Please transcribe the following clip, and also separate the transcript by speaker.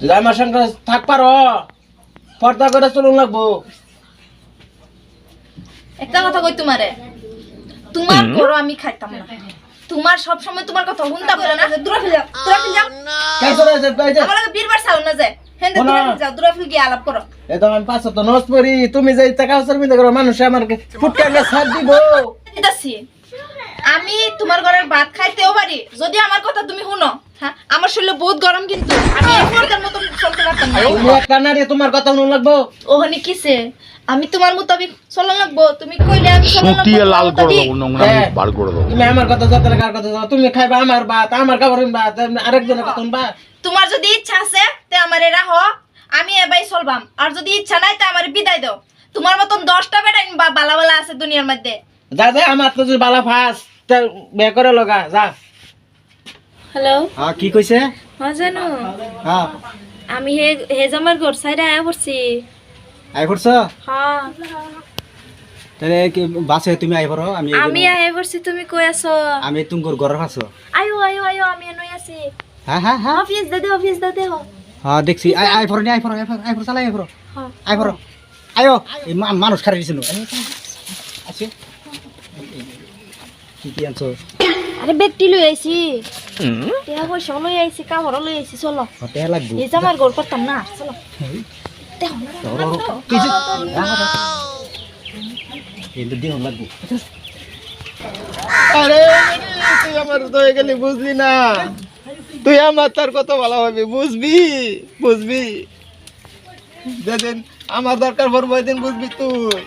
Speaker 1: যদি আমার সঙ্গে থাক পারো। পর্দা করে চলুন লাগবো।
Speaker 2: একটা কথা কই তোমারে? তোমার গরু আমি খাইতাম না। তোমার সব সময় তোমার কথা শুনতাম না দূরে ফেলে যাও দূরে ফেলে যাও।
Speaker 1: কে চলে আছে এই যে।
Speaker 2: আমার বীরবার না যায় হেন্দে দূরে ফেলে যাও দূরে ফেলে গিয়ে আলাপ করো।
Speaker 1: এই তো আমি পাঁচ তো নস পড়ি। তুমি যে টাকা মিলে করো মানুষ আমার ফুটকে ছাড় দিব।
Speaker 2: দিতাছি। আমি তোমার ঘরের ভাত খাইতেও পারি। যদি আমার কথা তুমি শুনো হ্যাঁ? আমার শরীরে বহুত গরম কিন্তু আমি এখনকার মতো চলতে পারতাম না।
Speaker 1: তুমি তোমার কথা শুনুন লাগবো?
Speaker 2: ওখানে কিসে? আমি তোমার মোতাবিক চলা লাগবো। তুমি কইলে আমি চলা
Speaker 3: লাল করে দেবো নোংরা
Speaker 1: হ্যাঁ।
Speaker 3: বার করে দেবো
Speaker 1: তুমি আমার কথা যত কার কথা যত তুমি খাইবা আমার ভাত আমার খাবার ভাত আরেকজনের কথা শুনবা।
Speaker 2: তোমার যদি ইচ্ছা আছে তে আমার রাহ আমি এবাই চলবাম। আর যদি ইচ্ছা নাই তে আমার বিদায় দাও। তোমার মতন দশটা বেটা বা বালা বালা আছে দুনিয়ার মধ্যে।
Speaker 1: যা যা আমার তো যদি বালা ফাস তা বে করে লগা যা।
Speaker 4: হ্যালো
Speaker 1: হ্যাঁ কি কইছে
Speaker 4: হ্যাঁ জানো।
Speaker 1: হ্যাঁ
Speaker 4: আমি হে হে জামার ঘর সাইডে আয়া পড়ছি
Speaker 1: আই করছ
Speaker 4: হ্যাঁ
Speaker 1: তাহলে কি বাসে তুমি আই পারো আমি
Speaker 4: আমি আয়া পড়ছি তুমি কই আছো।
Speaker 1: আমি তুমগর ঘরের আছো
Speaker 4: আয়ো আয়ো আয়ো আমি এনই আছি।
Speaker 1: হ্যাঁ হ্যাঁ হ্যাঁ
Speaker 4: অফিস দাদে অফিস দাদে হো।
Speaker 1: হ্যাঁ দেখছি। আই আই পরো নি আই পরো আই পরো আই পরো চালাই আই পরো
Speaker 4: হ্যাঁ
Speaker 1: আই পরো আয়ো মানুষ খারাপ দিছিল আছে কি কি আনছো?
Speaker 4: আরে ব্যক্তি লই আইছি। টেহা পয়সা লই আইছি কাপড় লই আইছি চলো।
Speaker 1: লাগবো।
Speaker 4: এই জামার ঘর করতাম না চলো।
Speaker 1: আরে তুই আমার তো গেলি বুঝলি না? তুই আমার তার কত ভালো হবে বুঝবি? বুঝবি যেদিন আমার দরকার পড়ব ওই দিন বুঝবি তুই।